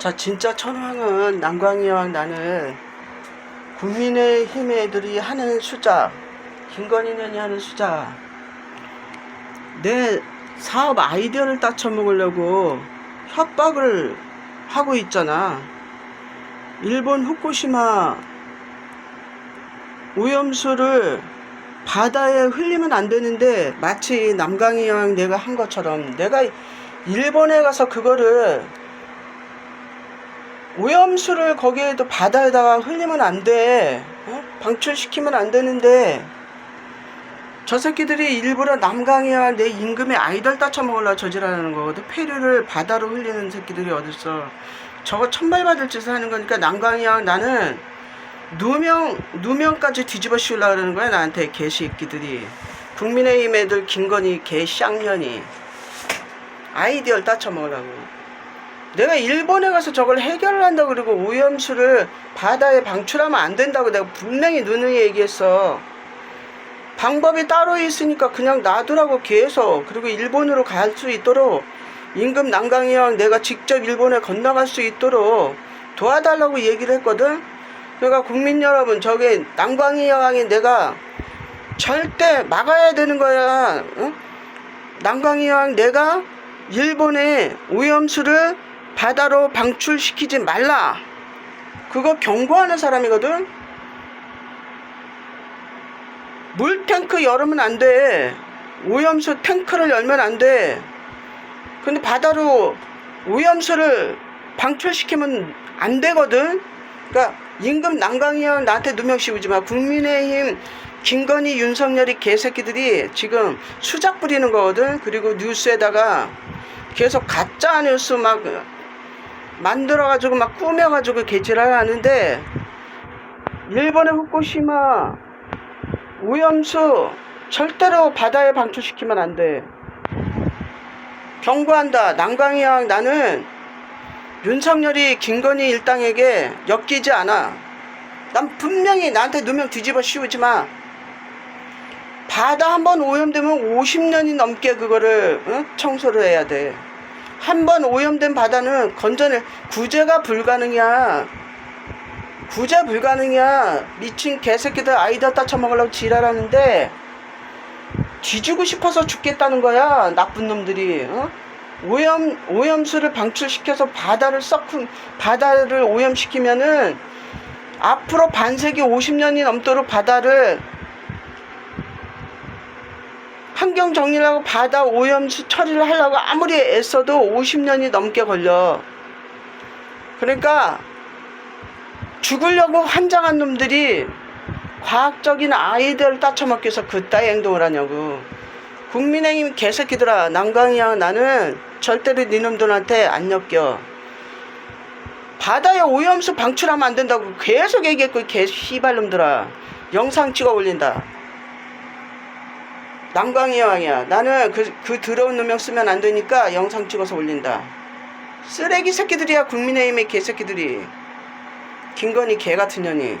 자, 진짜 천황은 남광이왕 나는 국민의 힘 애들이 하는 수작, 김건희 년이 하는 수작, 내 사업 아이디어를 따쳐먹으려고 협박을 하고 있잖아. 일본 후쿠시마 오염수를 바다에 흘리면 안 되는데 마치 남강이왕 내가 한 것처럼 내가 일본에 가서 그거를 오염수를 거기에도 바다에다가 흘리면 안 돼. 어? 방출시키면 안 되는데 저 새끼들이 일부러 남강이와 내 임금의 아이들 따쳐먹으려 저지라는 거거든. 폐류를 바다로 흘리는 새끼들이 어딨어. 저거 천발받을 짓을 하는 거니까 남강이와 나는 누명, 누명까지 뒤집어 씌우려고 그러는 거야, 나한테 개새끼들이. 국민의힘 애들 김건희 개쌍년이. 아이디어를 따쳐먹으려고. 내가 일본에 가서 저걸 해결을 한다고 그러고 오염수를 바다에 방출하면 안 된다고 내가 분명히 누누이 얘기했어. 방법이 따로 있으니까 그냥 놔두라고 계속 그리고 일본으로 갈 수 있도록 임금 난강이왕 내가 직접 일본에 건너갈 수 있도록 도와달라고 얘기를 했거든. 그러니까 국민 여러분 저게 난강이 여왕이 내가 절대 막아야 되는 거야. 응? 난강이 여왕 내가 일본에 오염수를 바다로 방출시키지 말라. 그거 경고하는 사람이거든. 물탱크 열으면 안 돼. 오염수 탱크를 열면 안 돼. 근데 바다로 오염수를 방출시키면 안 되거든. 그러니까 임금 난강이형 나한테 누명 씌우지 마. 국민의힘 김건희 윤석열이 개새끼들이 지금 수작 부리는 거거든. 그리고 뉴스에다가 계속 가짜 뉴스 막 만들어가지고 막 꾸며가지고 개지랄 하는데 일본의 후쿠시마 오염수 절대로 바다에 방출시키면 안 돼. 경고한다. 난강이형 나는 윤석열이 김건희 일당에게 엮이지 않아. 난 분명히 나한테 누명 뒤집어 씌우지 마. 바다 한 번 오염되면 50년이 넘게 그거를 응? 청소를 해야 돼. 한 번 오염된 바다는 건전해 구제가 불가능이야. 구제 불가능이야. 미친 개새끼들 아이들 따쳐먹으려고 지랄하는데 뒤지고 싶어서 죽겠다는 거야. 나쁜 놈들이. 어? 오염 오염수를 방출시켜서 바다를 썩은 바다를 오염시키면은 앞으로 반세기 50년이 넘도록 바다를 환경 정리를 하고 바다 오염 수 처리를 하려고 아무리 애써도 50년이 넘게 걸려. 그러니까 죽으려고 환장한 놈들이 과학적인 아이디어를 따쳐먹기 위해서 그따위 행동을 하냐고. 국민의힘 개새끼들아, 난강이야. 나는 절대로 니놈들한테 안 엮여. 바다에 오염수 방출하면 안 된다고 계속 얘기했고, 개 씨발놈들아. 영상 찍어 올린다. 난강이 왕이야. 나는 그, 그 더러운 누명 쓰면 안 되니까 영상 찍어서 올린다. 쓰레기 새끼들이야, 국민의힘의 개새끼들이. 김건희 개 같은 년이.